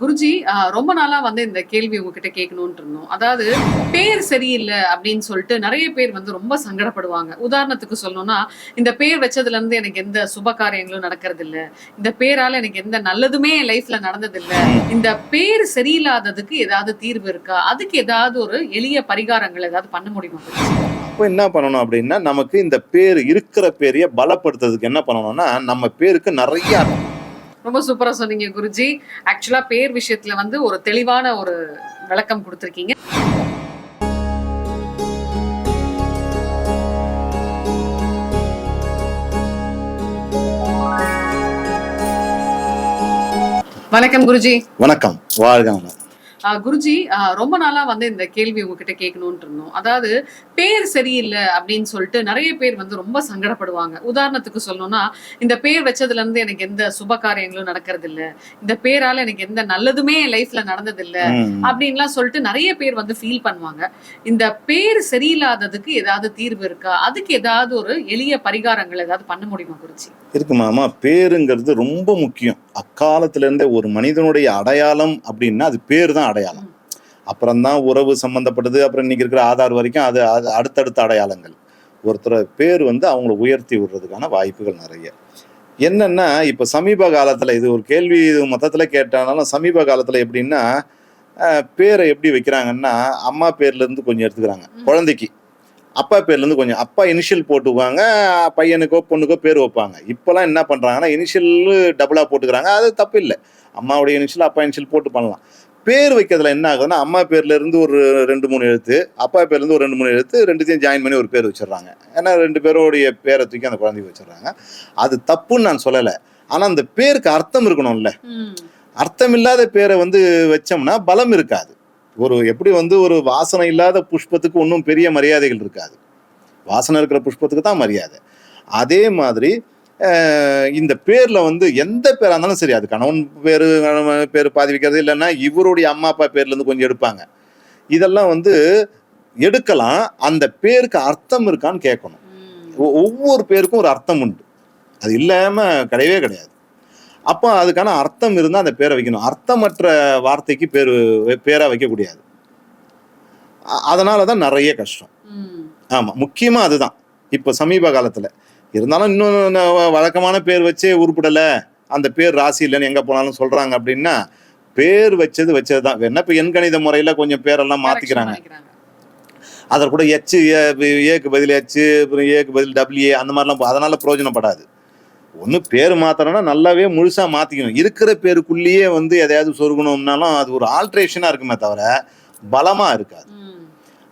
குருஜி ரொம்ப நாளா வந்து இந்த கேள்வி உங்ககிட்ட கேட்கணும்னு இருந்தோம். அதாவது பேர் சரியில்லை அப்படின்னு சொல்லிட்டு நிறைய பேர் வந்து ரொம்ப சங்கடப்படுவாங்க. உதாரணத்துக்கு சொல்லணும்னா இந்த பேர் வச்சதுல இருந்து எனக்கு எந்த சுப காரியங்களும் நடக்கிறது இல்ல இந்த பேரால எனக்கு எந்த நல்லதுமே என் லைஃப்ல நடந்தது இல்ல இந்த பேர் சரியில்லாததுக்கு ஏதாவது தீர்வு இருக்கா? அதுக்கு ஏதாவது ஒரு எளிய பரிகாரங்கள் ஏதாவது பண்ண முடியுமா? இப்போ என்ன பண்ணணும் அப்படின்னா நமக்கு இந்த பேர் இருக்கிற பேரைய பலப்படுத்துறதுக்கு என்ன பண்ணணும்னா நம்ம பேருக்கு நிறைய அர்த்தம். ரொம்ப சூப்பரா சொன்னீங்க குருஜி. ஆக்சுவலா பேர் விஷயத்துல வந்து ஒரு தெளிவான ஒரு விளக்கம் கொடுத்திருக்கீங்க. வணக்கம் குருஜி. வணக்கம். வாழ்க குருஜி ரொம்ப நாளா வந்து இந்த கேள்வி உங்ககிட்ட கேட்கணும்னு இருந்தோம். அதாவது பேர் சரியில்லை அப்படின்னு சொல்லிட்டு நிறைய பேர் வந்து ரொம்ப சங்கடப்படுவாங்க. உதாரணத்துக்கு சொல்லணும்னா இந்த பேர் வச்சதுல இருந்து எனக்கு எந்த சுப காரியங்களும் நடக்கிறது இல்ல இந்த பேரால எனக்கு எந்த நல்லதுமே லைஃப்ல நடந்தது இல்ல. அப்படின்லாம் சொல்லிட்டு நிறைய பேர் வந்து ஃபீல் பண்ணுவாங்க. இந்த பேர் சரியில்லாததுக்கு ஏதாவது தீர்வு இருக்கா? அதுக்கு ஏதாவது ஒரு எளிய பரிகாரங்கள் ஏதாவது பண்ண முடியுமா குருஜி? இருக்கு மாமா பேருங்கிறது ரொம்ப முக்கியம். அக்காலத்துல இருந்தே ஒரு மனிதனுடைய அடையாளம் அப்படின்னா அது பேர் தான் அடையாளம். அப்புறம் தான் உறவு சம்பந்தப்பட்டது அப்புறம் இன்னைக்கு இருக்கிற ஆதார் வரைக்கும் அது அது அடுத்தடுத்த அடையாளங்கள். ஒருத்தர் பேர் வந்து அவங்கள உயர்த்தி விடுறதுக்கான வாய்ப்புகள் நிறைய. என்னன்னா இப்ப சமீப காலத்துல இது ஒரு கேள்வி இது மொத்தத்துல கேட்டாலும் சமீப காலத்துல எப்படின்னா பேரை எப்படி வைக்கிறாங்கன்னா அம்மா பேர்ல இருந்து கொஞ்சம் எடுத்துக்கிறாங்க. குழந்தைக்கு. அப்பா பேர்ல இருந்து கொஞ்சம் அப்பா இனிஷியல் போட்டுக்குவாங்க பையனுக்கோ பொண்ணுக்கோ பேர் வைப்பாங்க. இப்போலாம் என்ன பண்றாங்கன்னா இனிஷியல் டபுளா போட்டுக்கிறாங்க. அது தப்பு இல்லை. அம்மாவுடைய இனிஷியல் அப்பா இனிஷியல் போட்டு பண்ணலாம். பேர் வைக்கிறதுல என்ன ஆகுதுன்னா அம்மா பேர்ல இருந்து ஒரு ரெண்டு மூணு எழுத்து அப்பா பேர்ல இருந்து ஒரு ரெண்டு மூணு எழுத்து ரெண்டுத்தையும் ஜாயின் பண்ணி ஒரு பேர் வச்சிடுறாங்க. ஏன்னா ரெண்டு பேருடைய பேரை தூக்கி அந்த குழந்தைக்கு வச்சிடுறாங்க. அது தப்புன்னு நான் சொல்லலை. ஆனா அந்த பேருக்கு அர்த்தம் இருக்கணும்ல. ம். அர்த்தம் இல்லாத பேரை வந்து வச்சோம்னா பலம் இருக்காது. ஒரு எப்படி வந்து ஒரு வாசனை இல்லாத புஷ்பத்துக்கு ஒன்றும் பெரிய மரியாதைகள் இருக்காது. வாசனை இருக்கிற புஷ்பத்துக்கு தான் மரியாதை. அதே மாதிரி இந்த பேரில் வந்து எந்த பேராக இருந்தாலும் சரி அது கணவன் பேர் பேர் பாதி வைக்கிறது இல்லைன்னா இவருடைய அம்மா அப்பா பேர்லேருந்து கொஞ்சம் எடுப்பாங்க. இதெல்லாம் வந்து எடுக்கலாம் அந்த பேருக்கு அர்த்தம் இருக்கான்னு கேட்கணும். ஒ- ஒவ்வொரு பேருக்கும் ஒரு அர்த்தம் உண்டு. அது இல்லாமல் கிடையவே கிடையாது. அப்போ அதுக்கான அர்த்தம் இருந்தால் அந்த பேரை வைக்கணும். அர்த்தமற்ற வார்த்தைக்கு பேர் பேரா வைக்கக்கூடாது. அதனால தான் நிறைய கஷ்டம். ஆமாம் முக்கியமாக அதுதான். இப்போ சமீப காலத்தில். இருந்தாலும் இன்னும் வழக்கமான பேர் வச்சே உருப்படலை. அந்த பேர் ராசி இல்லைன்னு எங்கே போனாலும் சொல்கிறாங்க அப்படின்னா பேர் வச்சது வச்சது தான் என்ன இப்போ எண்கணித முறையில் கொஞ்சம் பேரெல்லாம் மாற்றிக்கிறாங்க. அதில் கூட எச்சு ஏக்கு பதில் எச்சு அப்புறம் ஏக்கு பதில் டபிள்யூ அந்த மாதிரிலாம் அதனால பிரயோஜனப்படாது. ஒன்று பேர் மாத்திரம்னா நல்லாவே முழுசாக மாற்றிக்கணும் இருக்கிற பேருக்குள்ளேயே வந்து எதையாவது சொருகணும்னாலும் அது ஒரு ஆல்ட்ரேஷனாக இருக்குமே தவிர பலமாக இருக்காது.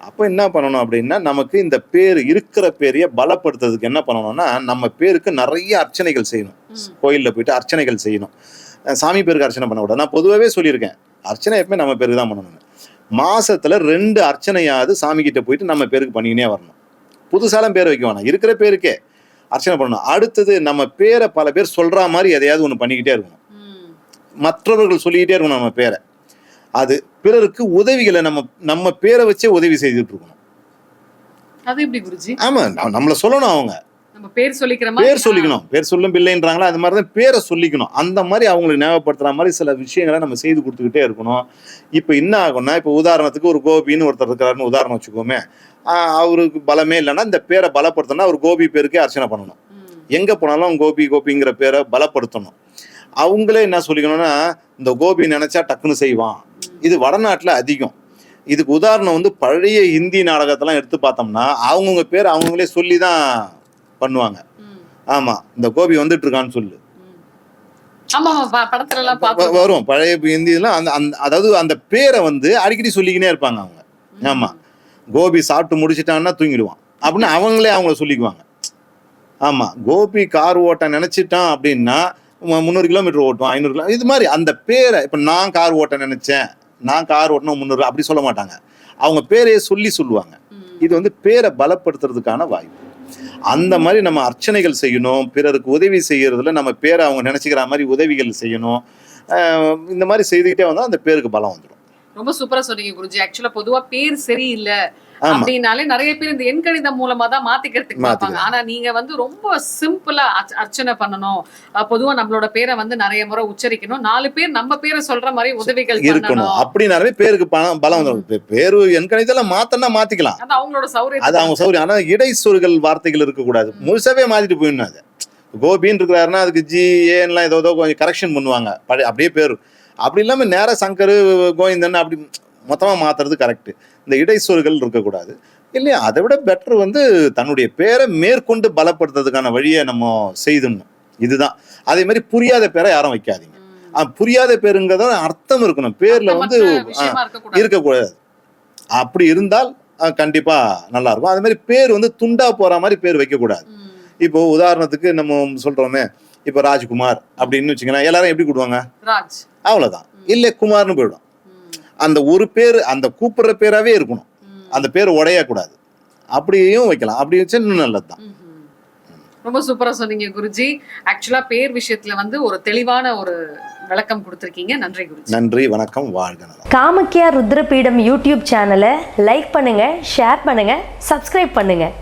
அப்போ என்ன பண்ணணும் அப்படின்னா நமக்கு இந்த பேர் இருக்கிற பேரைய பலப்படுத்துறதுக்கு என்ன பண்ணணும்னா நம்ம பேருக்கு நிறைய அர்ச்சனைகள் செய்யணும். கோயிலில் போயிட்டு அர்ச்சனைகள் செய்யணும். சாமி பேருக்கு அர்ச்சனை பண்ண விட நான் பொதுவாகவே சொல்லியிருக்கேன். அர்ச்சனை எப்பவுமே நம்ம பேருக்கு தான் பண்ணணும்னு மாசத்துல ரெண்டு அர்ச்சனையாவது சாமி கிட்ட போயிட்டு நம்ம பேருக்கு பண்ணிக்கினே வரணும். புதுசாலாம் பேர் வைக்க வேணாம். இருக்கிற பேருக்கே. அர்ச்சனை பண்ணணும். அடுத்தது நம்ம பேரை பல பேர் சொல்ற மாதிரி எதையாவது ஒன்று பண்ணிக்கிட்டே இருக்கணும். மற்றவர்கள் சொல்லிக்கிட்டே இருக்கணும் நம்ம பேரை. அது பிறருக்கு உதவிகளை நம்ம நம்ம பேரை வச்சே உதவி செய்துட்டு இருக்கணும். அது எப்படி குருஜி? ஆமா நம்மள சொல்லணும் அவங்க. நம்ம பேர் சொல்லிக்கிற பேர் சொல்லிக்கணும். பேர் சொல்லும் பிள்ளைன்றாங்களா? அது மாதிரி தான் பேரை சொல்லிக்கணும். அந்த மாதிரி அவங்களுக்கு ஞாபகப்படுத்துற மாதிரி சில விஷயங்களை நம்ம செய்து கொடுத்துக்கிட்டே இருக்கணும். இப்போ என்ன ஆகும்னா இப்போ உதாரணத்துக்கு ஒரு கோபின்னு ஒருத்தர் இருக்கிறாருன்னு உதாரணம் வச்சுக்கோமே. அவருக்கு பலமே இல்லைன்னா இந்த பேரை பலப்படுத்தணும்னா அவர் கோபி பேருக்கே அர்ச்சனை பண்ணணும். எங்க போனாலும் கோபி கோபிங்கிற பேரை பலப்படுத்தணும். அவங்களே என்ன சொல்லிக்கணும்னா இந்த கோபி நினைச்சா டக்குன்னு செய்வான். இது வடநாட்டுல அதிகம். இதுக்கு உதாரணம் வந்து பழைய ஹிந்தி நாடகத்தெல்லாம் எடுத்து பார்த்தோம்னா அவங்கவுங்க பேர் அவங்களே சொல்லி தான் பண்ணுவாங்க. ஆமா இந்த கோபி வந்துட்டு இருக்கான்னு சொல்லு வரும். பழைய ஹிந்திலாம் அந்த அந்த அதாவது அந்த பேரை வந்து அடிக்கடி சொல்லிக்கினே இருப்பாங்க அவங்க. ஆமா. கோபி சாப்பிட்டு முடிச்சிட்டான்னா தூங்கிடுவான். அப்படின்னு அவங்களே அவங்கள சொல்லிக்குவாங்க. ஆமா கோபி கார் ஓட்ட நினைச்சிட்டான் அப்படின்னா முந்நூறு கிலோமீட்டர் ஓட்டுவான் ஐநூறு கிலோ இது மாதிரி அந்த பேரை இப்போ நான் கார் ஓட்ட நினைச்சேன் நான் கார் ஓட்டணும் முந்நூறு அப்படி சொல்ல மாட்டாங்க. அவங்க பேரையே சொல்லி சொல்லுவாங்க. இது வந்து பேரை பலப்படுத்துறதுக்கான வாய்ப்பு. அந்த மாதிரி நம்ம அர்ச்சனைகள் செய்யணும் பிறருக்கு உதவி செய்யறதுல நம்ம பேரை அவங்க நினச்சிக்கிற மாதிரி உதவிகள் செய்யணும். இந்த மாதிரி செய்துக்கிட்டே வந்தால் அந்த பேருக்கு பலம் வந்துடும் ரொம்ப சூப்பரா சொன்னீங்க குருஜி. ஆக்சுவலா பொதுவா பேர் சரியில்லை அப்படின்னாலே நிறைய பேர் இந்த எண்கணிதம் மூலமா தான் மாத்திக்கிறதுக்கு பார்ப்பாங்க. ஆனா நீங்க வந்து ரொம்ப சிம்பிளா அர்ச்சனை பண்ணணும். பொதுவா நம்மளோட பேரை வந்து நிறைய முறை உச்சரிக்கணும். நாலு பேர் நம்ம பேரை சொல்ற மாதிரி உதவிகள் இருக்கணும். பண்ணணும். அப்படின்னாலே பேருக்கு பணம் பலம் இப்ப பேரு என் கணிதெல்லாம் மாத்தனா மாத்திக்கலாம். அது அவங்களோட அது சௌரியம் அவங்க சௌரியம். ஆனா இடைச்சொற்கள் வார்த்தைகள் இருக்கக்கூடாது. முழுசாவே மாத்திட்டு போயிடணும் அது. கோபின்னு இருக்கிறாருன்னா அதுக்கு ஜி ஏன்லாம் ஏதோ ஏதோ கொஞ்சம் கரெக்ஷன் பண்ணுவாங்க. அப்படியே பேர். அப்படி இல்லாம நேரா சங்கர் கோவிந்தன் அப்படி மொத்தமா மாத்துறது கரெக்ட் இந்த இடைச்சொற்கள் இருக்கக்கூடாது. இல்லையா? அதை விட பெட்டர் வந்து தன்னுடைய பேரை மேற்கொண்டு பலப்படுத்துறதுக்கான வழியை நம்ம செய்துடணும். இதுதான். அதே மாதிரி புரியாத பேரை யாரும் வைக்காதீங்க. புரியாத பேருங்கிறத அர்த்தம் இருக்கணும். பேர்ல வந்து இருக்கக்கூடாது. அப்படி இருந்தால் கண்டிப்பா நல்லா இருக்கும். அதே மாதிரி பேர் வந்து துண்டா போற மாதிரி பேர் வைக்கக்கூடாது. இப்போ உதாரணத்துக்கு நம்ம சொல்றோமே இப்போ ராஜ்குமார் அப்படின்னு வச்சுக்கலாம் எல்லாரும் எப்படி கூடுவாங்க ராஜ் அவ்வளவுதான். இல்ல குமார்னு போயிடும். அந்த ஒரு பேர் அந்த கூப்பிடுற பேராவே இருக்கணும். அந்த பேர் உடையக்கூடாது. அப்படியும் வைக்கலாம். அப்படி வச்சா இன்னும் நல்லதுதான். ம்ஹும். ரொம்ப சூப்பரா சொன்னீங்க குருஜி. ஆக்சுவலா பேர் விஷயத்துல வந்து ஒரு தெளிவான ஒரு விளக்கம் கொடுத்திருக்கீங்க. நன்றி குருஜி. நன்றி வணக்கம் வாழ்க காமக்கியா ருத்ரபீடம் யூடியூப் சேனலை லைக் பண்ணுங்கள் ஷேர் பண்ணுங்கள் சப்ஸ்கிரைப் பண்ணுங்கள்